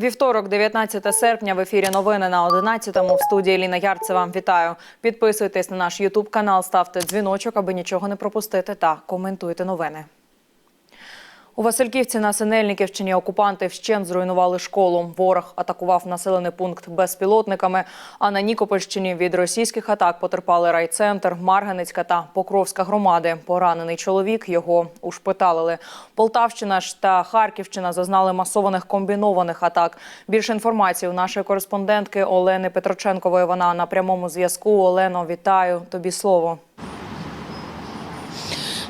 Вівторок, 19 серпня, в ефірі новини на 11-му. В студії Ліна Ярцева. Вітаю. Підписуйтесь на наш Ютуб канал, ставте дзвіночок, аби нічого не пропустити, та коментуйте новини. У Васильківці на Синельниківщині окупанти вщент зруйнували школу. Ворог атакував населений пункт безпілотниками. А на Нікопольщині від російських атак потерпали райцентр, Марганецька та Покровська громади. Поранений чоловік його ушпиталили. Полтавщина ж та Харківщина зазнали масованих комбінованих атак. Більше інформації у нашої кореспондентки Олени Петроченкової. Вона на прямому зв'язку. Олено, вітаю тобі слово.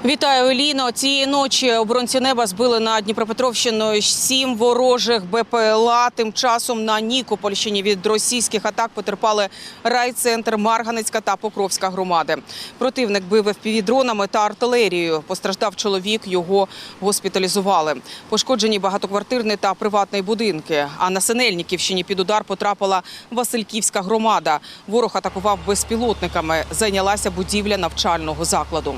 Вітаю, Еліно. Цієї ночі оборонці неба збили на Дніпропетровщину сім ворожих БПЛА. Тим часом на Нікопольщині від російських атак потерпали райцентр, Марганецька та Покровська громади. Противник бив FPV-дронами та артилерією. Постраждав чоловік, його госпіталізували. Пошкоджені багатоквартирні та приватні будинки. А на Синельниківщині під удар потрапила Васильківська громада. Ворог атакував безпілотниками. Зайнялася будівля навчального закладу.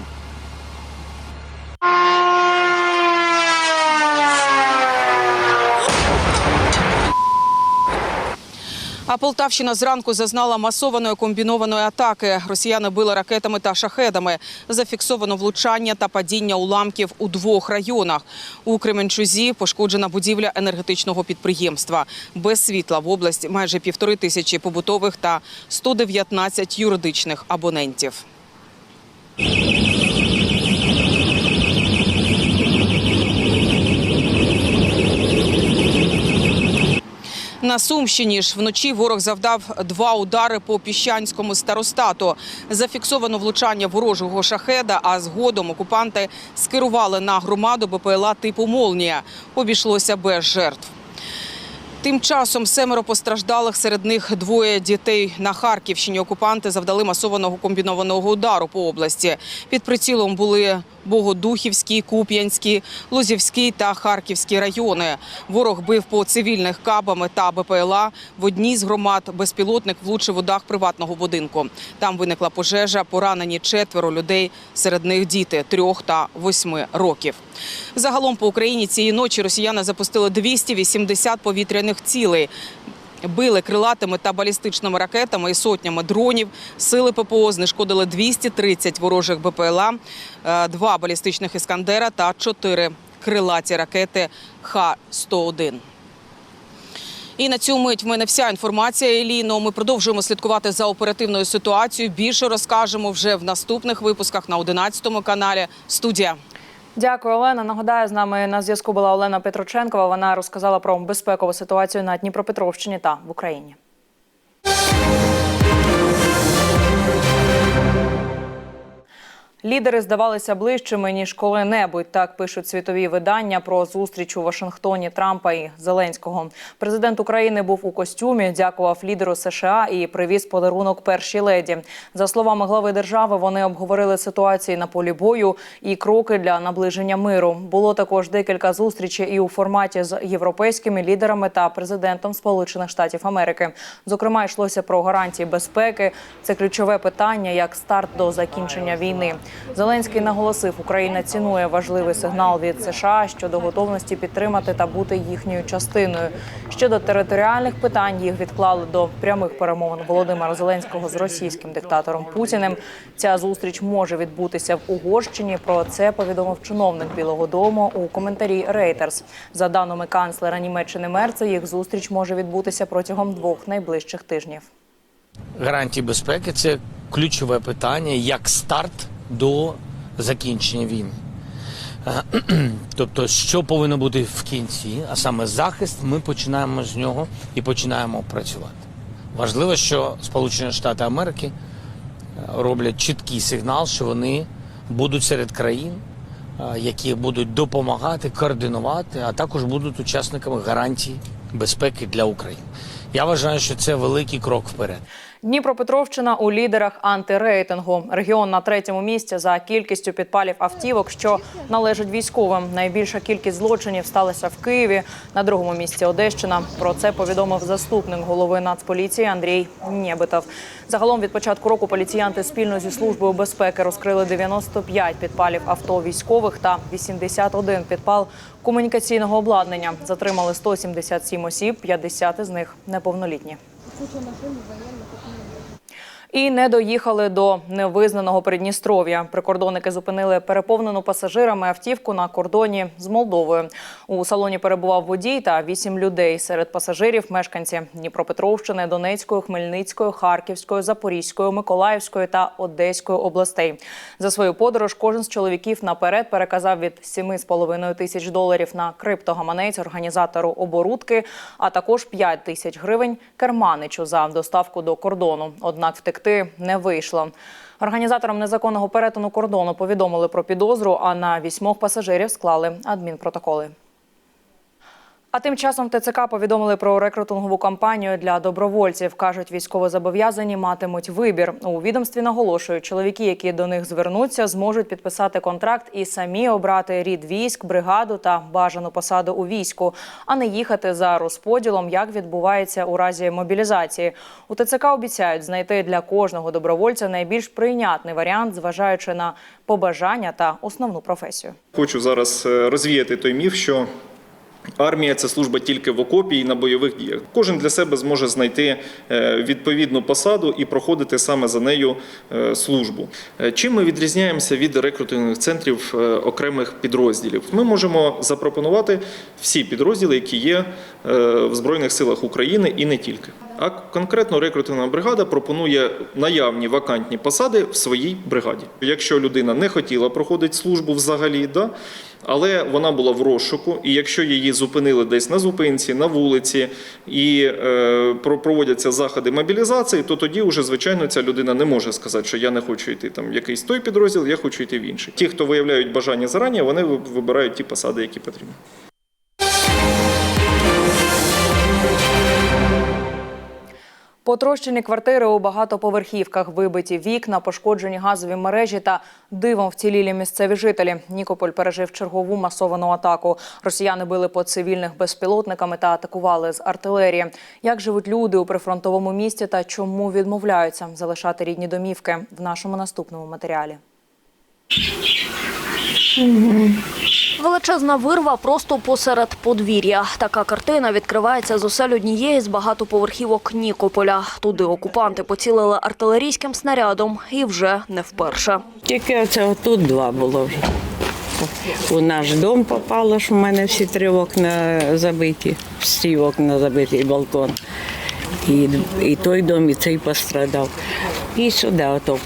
А Полтавщина зранку зазнала масованої комбінованої атаки. Росіяни били ракетами та шахедами. Зафіксовано влучання та падіння уламків у двох районах. У Кременчузі пошкоджена будівля енергетичного підприємства. Без світла в області майже півтори тисячі побутових та 119 юридичних абонентів. На Сумщині ж вночі ворог завдав два удари по піщанському старостату. Зафіксовано влучання ворожого шахеда, а згодом окупанти скерували на громаду БПЛА типу Молнія. Обійшлося без жертв. Тим часом семеро постраждалих, серед них двоє дітей на Харківщині. Окупанти завдали масованого комбінованого удару по області. Під прицілом були Богодухівський, Куп'янський, Лозівський та Харківський райони. Ворог бив по цивільних кабами та БПЛА. В одній з громад безпілотник влучив у дах приватного будинку. Там виникла пожежа, поранені четверо людей, серед них діти трьох та восьми років. Загалом по Україні цієї ночі росіяни запустили 280 повітряних цілей. Били крилатими та балістичними ракетами і сотнями дронів. Сили ППО знешкодили 230 ворожих БПЛА, е, два балістичних іскандера та чотири крилаті ракети Х-101. І на цю мить в мене вся інформація. Еліно. Ми продовжуємо слідкувати за оперативною ситуацією. Більше розкажемо вже в наступних випусках на 11 каналі. Студія. Дякую, Олена. Нагадаю, з нами на зв'язку була Олена Петроченкова. Вона розказала про безпекову ситуацію на Дніпропетровщині та в Україні. Лідери здавалися ближчими ніж коли-небудь. Так пишуть світові видання про зустріч у Вашингтоні Трампа і Зеленського. Президент України був у костюмі, дякував лідеру США і привіз подарунок першій леді. За словами глави держави, вони обговорили ситуації на полі бою і кроки для наближення миру. Було також декілька зустрічей і у форматі з європейськими лідерами та президентом Сполучених Штатів Америки. Зокрема, йшлося про гарантії безпеки. Це ключове питання як старт до закінчення війни. Зеленський наголосив, Україна цінує важливий сигнал від США щодо готовності підтримати та бути їхньою частиною. Щодо територіальних питань їх відклали до прямих перемовин Володимира Зеленського з російським диктатором Путіним. Ця зустріч може відбутися в Угорщині. Про це повідомив чиновник Білого Дому у коментарі Reuters. За даними канцлера Німеччини Мерца, їх зустріч може відбутися протягом двох найближчих тижнів. гарантії безпеки це ключове питання як старт до закінчення війни. Е, Тобто, що повинно бути в кінці, а саме захист, ми починаємо з нього і починаємо працювати. Важливо, що Сполучені Штати Америки е, роблять чіткий сигнал, що вони будуть серед країн, е, які будуть допомагати, координувати, а також будуть учасниками гарантій безпеки для України. Я вважаю, що це великий крок вперед. Дніпропетровщина у лідерах антирейтингу. Регіон на третьому місці за кількістю підпалів автівок, що належать військовим. Найбільша кількість злочинів сталася в Києві. На другому місці Одещина. Про це повідомив заступник голови Нацполіції Андрій Нєбитов. Загалом від початку року поліціянти спільно зі службою безпеки розкрили 95 підпалів авто військових та 81 підпал комунікаційного обладнання. Затримали 177 осіб, 50 з них неповнолітні. І не доїхали до невизнаного Придністров'я. Прикордонники зупинили переповнену пасажирами автівку на кордоні з Молдовою. У салоні перебував водій та вісім людей. Серед пасажирів мешканці Дніпропетровщини, Донецької, Хмельницької, Харківської, Запорізької, Миколаївської та Одеської областей. За свою подорож кожен з чоловіків наперед переказав від 7,5 тисяч доларів на криптогаманець організатору оборудки, а також 5 тисяч гривень керманичу за доставку до кордону. Однак втекти не вийшло. Організаторам незаконного перетину кордону повідомили про підозру, а на вісьмох пасажирів склали адмінпротоколи. А тим часом ТЦК повідомили про рекрутингову кампанію для добровольців. кажуть, військовозобов'язані матимуть вибір. У відомстві наголошують, чоловіки, які до них звернуться, зможуть підписати контракт і самі обрати рід військ, бригаду та бажану посаду у війську, а не їхати за розподілом, як відбувається у разі мобілізації. У ТЦК обіцяють знайти для кожного добровольця найбільш прийнятний варіант, зважаючи на побажання та основну професію. Хочу зараз е, розвіяти той міф, що армія це служба тільки в окопі і на бойових діях. Кожен для себе зможе знайти е, відповідну посаду і проходити саме за нею е, службу. Е, Чим ми відрізняємося від рекрутингових центрів окремих підрозділів? Ми можемо запропонувати всі підрозділи, які є в Збройних силах України і не тільки. А конкретно рекрутингова бригада пропонує наявні вакантні посади в своїй бригаді. Якщо людина не хотіла проходити службу взагалі, да, але вона була в розшуку, і якщо її зупинили десь на зупинці, на вулиці і е, про- проводяться заходи мобілізації, то тоді вже звичайно ця людина не може сказати, що я не хочу йти там в якийсь той підрозділ, я хочу йти в інший. Ті, хто виявляють бажання зарані, вони вибирають ті посади, які потрібні. Потрощені квартири у багатоповерхівках, вибиті вікна, пошкоджені газові мережі та дивом вцілілі місцеві жителі. Нікополь пережив чергову масовану атаку. Росіяни били по цивільних безпілотниками та атакували з артилерії. Як живуть люди у прифронтовому місті та чому відмовляються залишати рідні домівки в нашому наступному матеріалі. Величезна вирва просто посеред подвір'я. Така картина відкривається з осель однієї з багатоповерхівок Нікополя. Туди окупанти поцілили артилерійським снарядом і вже не вперше. Тільки оце тут два було вже. У наш дом попало, що в мене всі три вікна забиті, всі вікна забиті, і балкон. І, і той дом, і цей пострадав. І сюди ото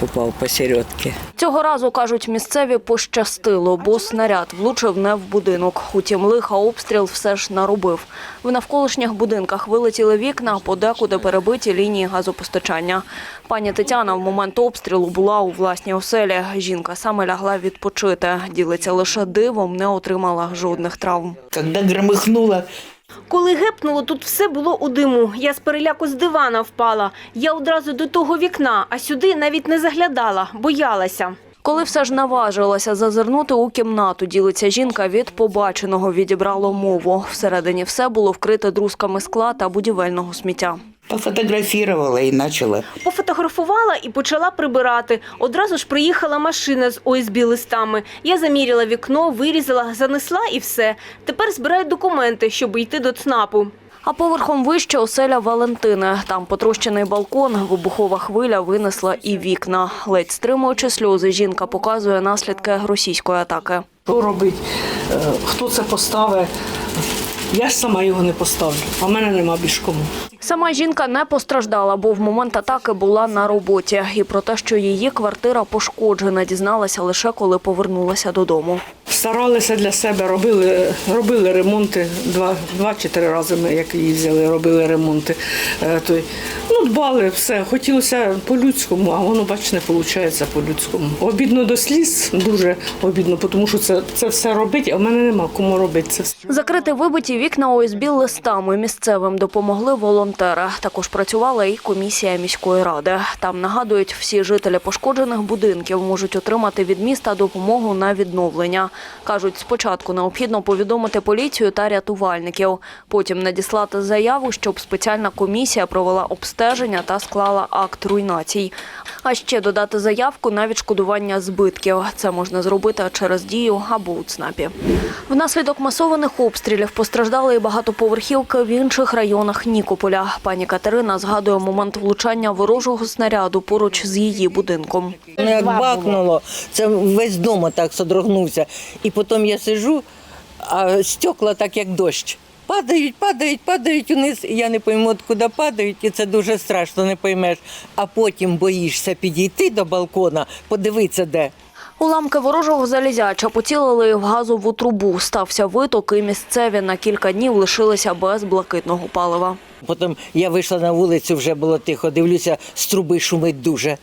попав посередки. Цього разу, кажуть місцеві, пощастило, бо снаряд влучив не в будинок. Утім, лиха обстріл все ж наробив. В навколишніх будинках вилетіли вікна, подекуди перебиті лінії газопостачання. Пані Тетяна в момент обстрілу була у власній оселі. Жінка саме лягла відпочити. Ділиться лише дивом, не отримала жодних травм. Когда громыхнуло, Коли гепнуло, тут все було у диму. Я з переляку з дивана впала. Я одразу до того вікна, а сюди навіть не заглядала, боялася. Коли все ж наважилася зазирнути у кімнату, ділиться жінка від побаченого відібрало мову. Всередині все було вкрите друзками скла та будівельного сміття. Пофотографировала и начала. Пофотографувала і почала прибирати. Одразу ж приїхала машина з ОСБ листами. Я заміряла вікно, вирізала, занесла і все. Тепер збираю документи, щоб йти до ЦНАПу. А поверхом вище оселя Валентини. Там потрощений балкон, вибухова хвиля винесла і вікна. Ледь стримуючи сльози, жінка показує наслідки російської атаки. Що робить? Е, Хто це поставить? Я ж сама його не поставлю, а в мене нема більш кому. Сама жінка не постраждала, бо в момент атаки була на роботі. І про те, що її квартира пошкоджена, дізналася лише коли повернулася додому. Старалися для себе, робили, робили ремонти два, два чи три рази ми, як їздили, робили ремонти. Е, Той. Ну, дбали, все. Хотілося по-людському, а воно, бач, не виходить по-людському. Обідно до сліз, дуже обідно, тому що це, це все робить, а в мене нема кому робити це. Закрити вибиті вікна ОСБ листами місцевим допомогли волонтери. Також працювала і комісія міської ради. Там нагадують, всі жителі пошкоджених будинків можуть отримати від міста допомогу на відновлення. Кажуть, спочатку необхідно повідомити поліцію та рятувальників, потім надіслати заяву, щоб спеціальна комісія провела обстеження та склала акт руйнацій. А ще додати заявку на відшкодування збитків. Це можна зробити через дію або у ЦНАПі. Внаслідок масованих обстрілів постраждали і багатоповерхівки в інших районах Нікополя. Пані Катерина згадує момент влучання ворожого снаряду поруч з її будинком. Ну, як бахнуло, це весь дом так содрогнувся. І потім я сижу, а стекла так як дощ. Падають, падають, падають униз, і я не пойму, куди падають, і це дуже страшно, не поймеш. А потім боїшся підійти до балкона, подивитися де. Уламки ворожого залізяча поцілили в газову трубу. Стався виток, і місцеві на кілька днів лишилися без блакитного палива. Потім я вийшла на вулицю, вже було тихо, дивлюся, з труби шумить дуже.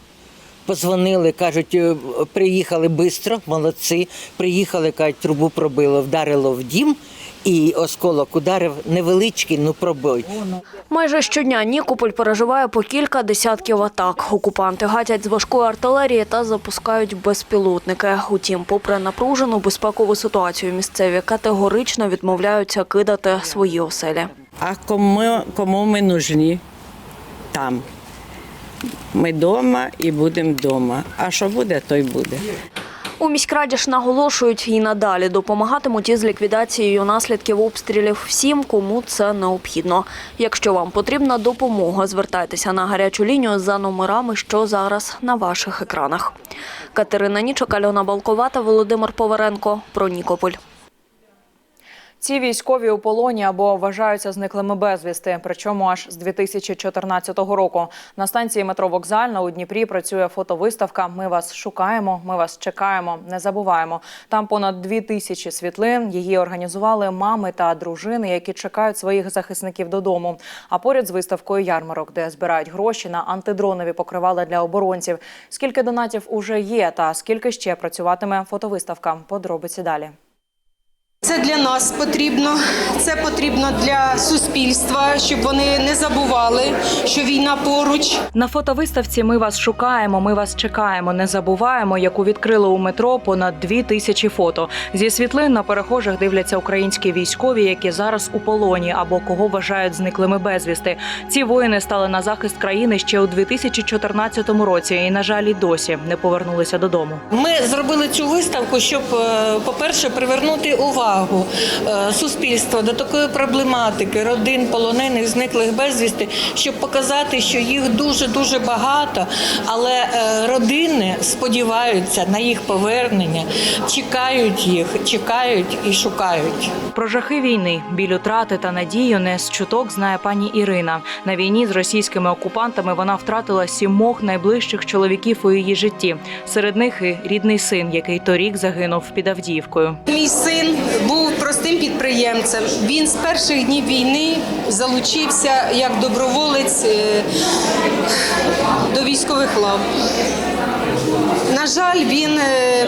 Позвонили, кажуть, «Е, приїхали швидко, молодці. Приїхали, кажуть, трубу пробило, вдарило в дім, і осколок ударив невеличкий, ну пробой. Майже щодня Нікополь переживає по кілька десятків атак. Окупанти гатять з важкої артилерії та запускають безпілотники. Утім, попри напружену безпекову ситуацію, місцеві категорично відмовляються кидати свої оселі. А кому, кому ми нужні? Там. Ми вдома і будемо вдома. А що буде, то й буде. У міськраді ж наголошують і надалі допомагатимуть із ліквідацією наслідків обстрілів всім, кому це необхідно. Якщо вам потрібна допомога, звертайтеся на гарячу лінію за номерами, що зараз на ваших екранах. Катерина Нічок, Альона Балкова та Володимир Поваренко про Нікополь. Ці військові у полоні або вважаються зниклими безвісти, причому аж з 2014 року. На станції метро Вокзальна у Дніпрі працює фотовиставка. Ми вас шукаємо, ми вас чекаємо, не забуваємо. Там понад дві тисячі світлин. Її організували мами та дружини, які чекають своїх захисників додому. А поряд з виставкою ярмарок, де збирають гроші на антидронові покривала для оборонців. Скільки донатів уже є, та скільки ще працюватиме фотовиставка? Подробиці далі. Це для нас потрібно, це потрібно для суспільства, щоб вони не забували, що війна поруч. На фотовиставці ми вас шукаємо, ми вас чекаємо, не забуваємо, яку відкрили у метро понад дві тисячі фото. Зі світлин на перехожих дивляться українські військові, які зараз у полоні або кого вважають зниклими безвісти. Ці воїни стали на захист країни ще у 2014 році, і на жаль, і досі не повернулися додому. Ми зробили цю виставку, щоб, е, по-перше, привернути увагу е, суспільства до такої проблематики родин полонених, зниклих безвісти, щоб показати, що їх дуже дуже багато, але е, родини сподіваються на їх повернення, чекають їх, чекають і шукають. Про жахи війни, біль утрати та надію не з чуток знає пані Ірина. На війні з російськими окупантами вона втратила сімох найближчих чоловіків у її житті. Серед них і рідний син, який торік загинув під Авдіївкою. Мій син простим підприємцем. Він з перших днів війни залучився як доброволець е, до військових лав. На жаль, він е,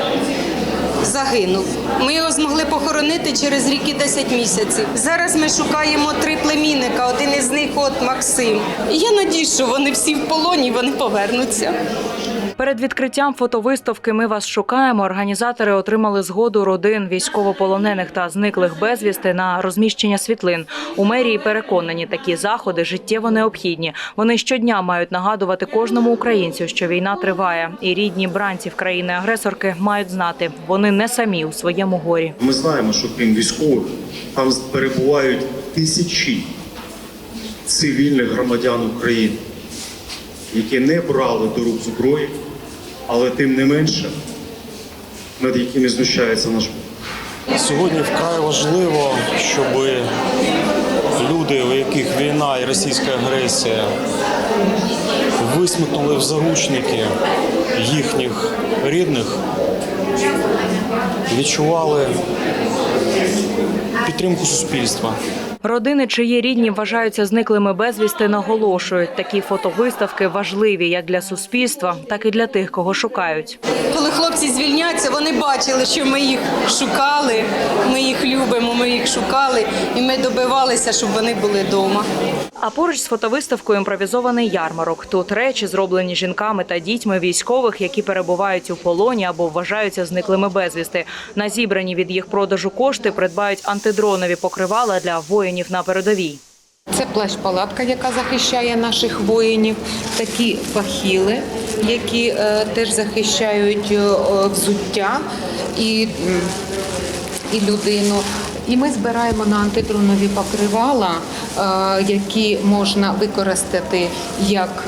загинув. Ми його змогли похоронити через рік і 10 місяців. Зараз ми шукаємо три племінника. Один із них от Максим. І я надіюсь, що вони всі в полоні, вони повернуться. Перед відкриттям фотовиставки Ми вас шукаємо. Організатори отримали згоду родин військовополонених та зниклих безвісти на розміщення світлин. У мерії переконані, такі заходи життєво необхідні. Вони щодня мають нагадувати кожному українцю, що війна триває, і рідні бранців країни-агресорки мають знати, вони не самі у своєму горі. Ми знаємо, що крім військових там перебувають тисячі цивільних громадян України, які не брали до рук зброї, але тим не менше, над якими знущається наш Бог. Сьогодні вкрай важливо, щоб люди, у яких війна і російська агресія, висмикнули в заручники їхніх рідних, відчували підтримку суспільства. Родини, чиї рідні вважаються зниклими безвісти, наголошують, такі фотовиставки важливі як для суспільства, так і для тих, кого шукають. Коли хлопці звільняться, вони бачили, що ми їх шукали, ми їх любимо, ми їх шукали, і ми добивалися, щоб вони були вдома. А поруч з фотовиставкою імпровізований ярмарок. Тут речі, зроблені жінками та дітьми військових, які перебувають у полоні або вважаються зниклими безвісти. На зібрані від їх продажу кошти придбають антидронові покривала для воїнів на передовій. Це плащ-палатка, яка захищає наших воїнів, такі фахіли, які е, теж захищають е, взуття і, і людину. І ми збираємо на антидронові покривала, е, які можна використати як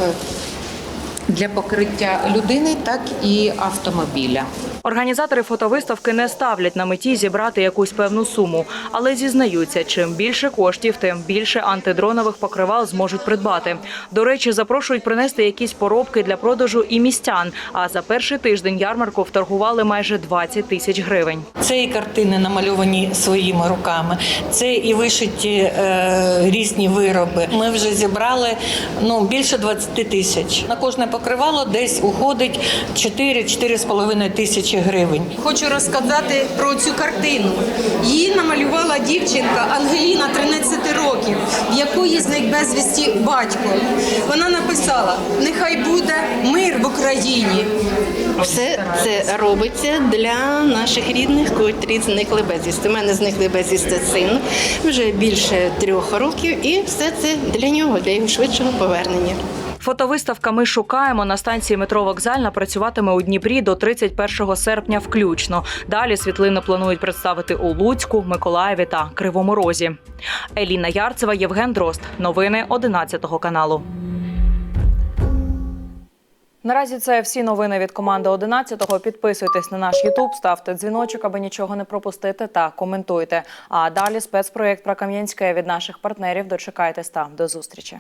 для покриття людини, так і автомобіля. Організатори фотовиставки не ставлять на меті зібрати якусь певну суму, але зізнаються, чим більше коштів, тим більше антидронових покривал зможуть придбати. До речі, запрошують принести якісь поробки для продажу і містян. А за перший тиждень ярмарку вторгували майже 20 тисяч гривень. Це і картини намальовані своїми руками, це і вишиті е, різні вироби. Ми вже зібрали ну, більше 20 тисяч. На кожне покривало десь уходить 4-4,5 тисячі гривень. Хочу розказати про цю картину. Її намалювала дівчинка Ангеліна 13 років, в якої зник безвісті батько. Вона написала: Нехай буде мир в Україні. Все це робиться для наших рідних, котрі зникли безвісти. У мене зникли безвісти син вже більше трьох років, і все це для нього, для його швидшого повернення. Фотовиставка Ми шукаємо на станції метро Вокзальна працюватиме у Дніпрі до 31 серпня включно. Далі світлини планують представити у Луцьку, Миколаєві та Кривому Розі. Еліна Ярцева, Євген Дрозд. Новини 11 каналу. Наразі це всі новини від команди 11-го. Підписуйтесь на наш Ютуб, ставте дзвіночок, аби нічого не пропустити, та коментуйте. А далі спецпроєкт про Кам'янське від наших партнерів. Дочекайтесь та до зустрічі.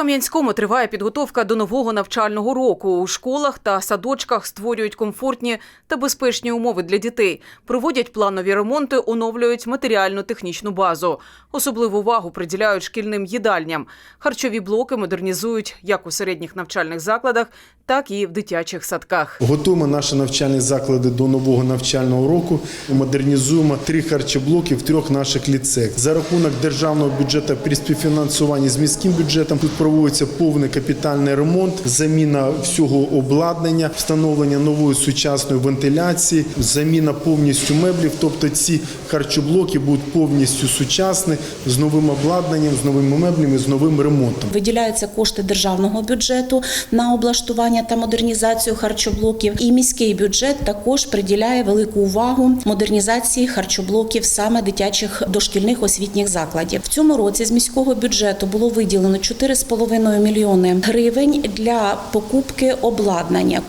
Кам'янському триває підготовка до нового навчального року. У школах та садочках створюють комфортні та безпечні умови для дітей, проводять планові ремонти, оновлюють матеріально-технічну базу. Особливу увагу приділяють шкільним їдальням. Харчові блоки модернізують як у середніх навчальних закладах, так і в дитячих садках. Готуємо наші навчальні заклади до нового навчального року. Модернізуємо три харчоблоки в трьох наших ліцеях. За рахунок державного бюджету при співфінансуванні з міським бюджетом тут проводиться повний капітальний ремонт, заміна всього обладнання, встановлення нової сучасної вентиляції, заміна повністю меблів. Тобто ці харчоблоки будуть повністю сучасні з новим обладнанням, з новими меблями, з новим ремонтом. Виділяються кошти державного бюджету на облаштування та модернізацію харчоблоків. І міський бюджет також приділяє велику увагу модернізації харчоблоків саме дитячих дошкільних освітніх закладів. В цьому році з міського бюджету було виділено 4,5 мільйони гривень для покупки обладнання.